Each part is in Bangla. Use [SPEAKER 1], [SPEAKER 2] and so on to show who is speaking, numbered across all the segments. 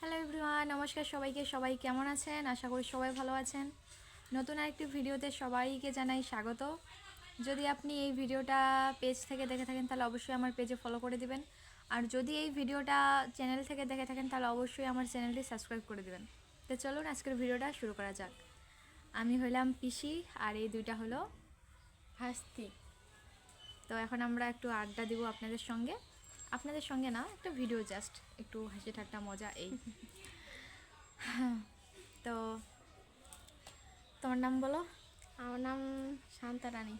[SPEAKER 1] হ্যালো এভরিওয়ান নমস্কার সবাইকে। সবাই কেমন আছেন? আশা করি সবাই ভালো আছেন। নতুন আরেকটি ভিডিওতে সবাইকে জানাই স্বাগত। যদি আপনি এই ভিডিওটা পেজ থেকে দেখে থাকেন, তাহলে অবশ্যই আমার পেজে ফলো করে দিবেন। আর যদি এই ভিডিওটা চ্যানেল থেকে দেখে থাকেন, তাহলে অবশ্যই আমার চ্যানেলটি সাবস্ক্রাইব করে দিবেন। তো চলুন আজকের ভিডিওটা শুরু করা যাক। আমি হলাম পিসি, আর এই দুইটা হলো
[SPEAKER 2] হাস্তি
[SPEAKER 1] তো এখন আমরা একটু আড্ডা দিব আপনাদের সঙ্গে। আপনাদের সঙ্গে না একটা ভিডিও জাস্ট একটু হাসি ঠাট্টা মজা এই। তো তোমার নাম বলো?
[SPEAKER 2] আমার নাম শান্তা রানী।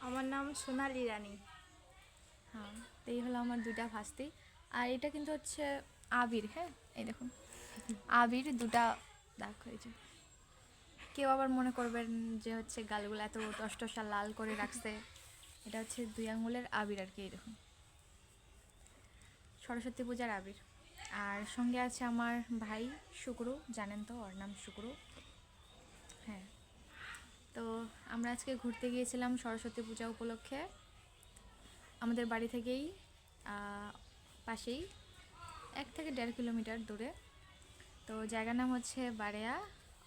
[SPEAKER 2] আমার নাম সোনালি রানী।
[SPEAKER 1] হ্যাঁ। তো এই হলো আমার দুটা ভাস্তি। আর এটা কিন্তু হচ্ছে আবির হ্যাঁ? এই দেখুন। আবির দুটা দাগ হয়েছে। কেউ আবার মনে করবেন যে হচ্ছে গালগুলো এত টসটসা লাল করে রাখছে। এটা হচ্ছে দুই আঙুলের আবির আর কি এই দেখুন। সরস্বতী পূজার আবির। আর সঙ্গে আছে আমার ভাই শুক্রু, জানেন তো ওর নাম শুক্রু। হ্যাঁ। তো আমরা আজকে ঘুরতে গিয়েছিলাম সরস্বতী পূজা উপলক্ষে। আমাদের বাড়ি থেকেই পাশেই, এক থেকে দেড় কিলোমিটার দূরে। তো জায়গার নাম হচ্ছে বারেয়া,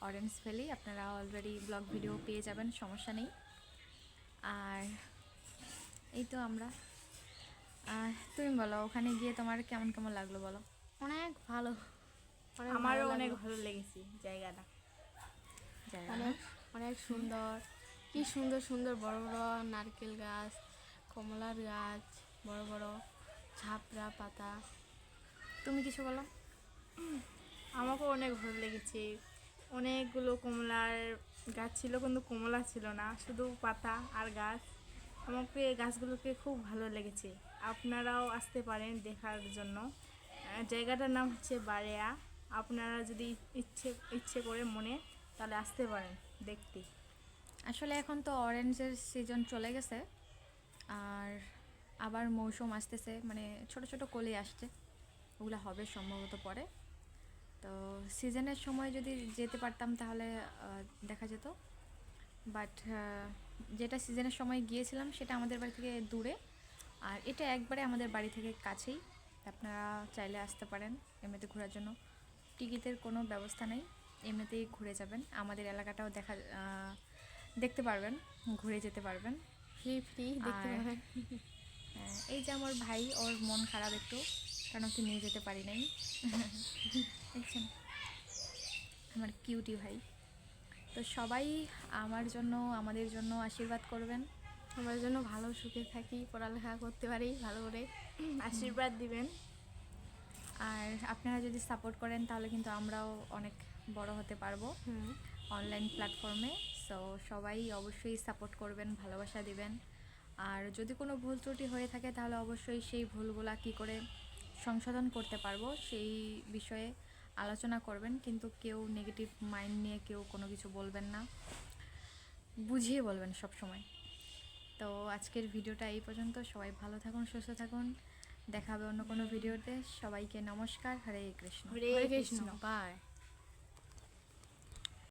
[SPEAKER 1] অরেঞ্জ ভ্যালি। আপনারা অলরেডি ব্লগ ভিডিও পেয়ে যাবেন, সমস্যা নেই। আর এই তো আমরা। তুমি বলো ওখানে গিয়ে তোমার কেমন কেমন লাগল বলো?
[SPEAKER 2] অনেক ভালো।
[SPEAKER 3] আমারও অনেক ভালো লেগেছে জায়গাটা।
[SPEAKER 1] জায়গা
[SPEAKER 2] অনেক অনেক সুন্দর। কি সুন্দর সুন্দর বড় বড় নারকেল গাছ কমলার গাছ বড় বড় ঝাপড়া পাতা।
[SPEAKER 1] তুমি কিছু বলো?
[SPEAKER 3] আমাকেও অনেক ভালো লেগেছে। অনেকগুলো কমলার গাছ ছিল কিন্তু কমলা ছিল না শুধু পাতা আর গাছ। আমাকে গাছগুলোকে খুব ভালো লেগেছে। আপনারাও আসতে পারেন দেখার জন্য। জায়গাটার নাম হচ্ছে বারেয়া। আপনারা যদি ইচ্ছে ইচ্ছে করে মনে, তাহলে আসতে পারেন দেখতে।
[SPEAKER 1] আসলে এখন তো অরেঞ্জের সিজন চলে গেছে। আর আবার মৌসুম আসতেছে মানে ছোট ছোট কলি আসছে। ওগুলো হবে সম্ভবত পরে। তো সিজনের সময় যদি যেতে পারতাম তাহলে দেখা যেত। বাট যেটা সিজনের সময় গিয়েছিলাম সেটা আমাদের বাড়ি থেকে দূরে। আর এটা একবারে আমাদের বাড়ি থেকে কাছেই। আপনারা চাইলে আসতে পারেন এমনিতে ঘোরার জন্য। টিকিটের কোনো ব্যবস্থা নেই এমনিতেই ঘুরে যাবেন। আমাদের এলাকাটাও দেখা দেখতে পারবেন ঘুরে যেতে পারবেন।
[SPEAKER 2] ফ্রি ফ্রি দেখতে
[SPEAKER 1] আর- হ্যাঁ, এই যে আমার ভাই ওর মন খারাপ একটু কারণ ওকে নিয়ে যেতে পারি নাই। দেখছেন? আমার কিউটি ভাই। তো সবাই আমার জন্য আমাদের জন্য আশীর্বাদ করবেন।
[SPEAKER 2] আমার জন্য ভালো সুখে থাকি পড়ালেখা করতে পারি ভালো করে
[SPEAKER 3] আশীর্বাদ দিবেন।
[SPEAKER 1] আর আপনারা যদি সাপোর্ট করেন তাহলে কিন্তু আমরাও অনেক বড় হতে পারব অনলাইন প্ল্যাটফর্মে সো সবাই অবশ্যই সাপোর্ট করবেন ভালোবাসা দিবেন। আর যদি কোনো ভুল ত্রুটি হয়ে থাকে তাহলে অবশ্যই সেই ভুলগুলা কি করে সংশোধন করতে পারব সেই বিষয়ে আলোচনা করবেন কিন্তু কেউ নেগেটিভ মাইন্ড নিয়ে কেউ কোনো কিছু বলবেন না। বুঝিয়ে বলবেন সব সময় তো আজকের ভিডিওটা এই পর্যন্ত। সবাই ভালো থাকুন সুস্থ থাকুন। দেখাবে অন্য কোনো ভিডিওতে। সবাইকে নমস্কার। হরে কৃষ্ণ।
[SPEAKER 3] হরে
[SPEAKER 2] কৃষ্ণ। বাই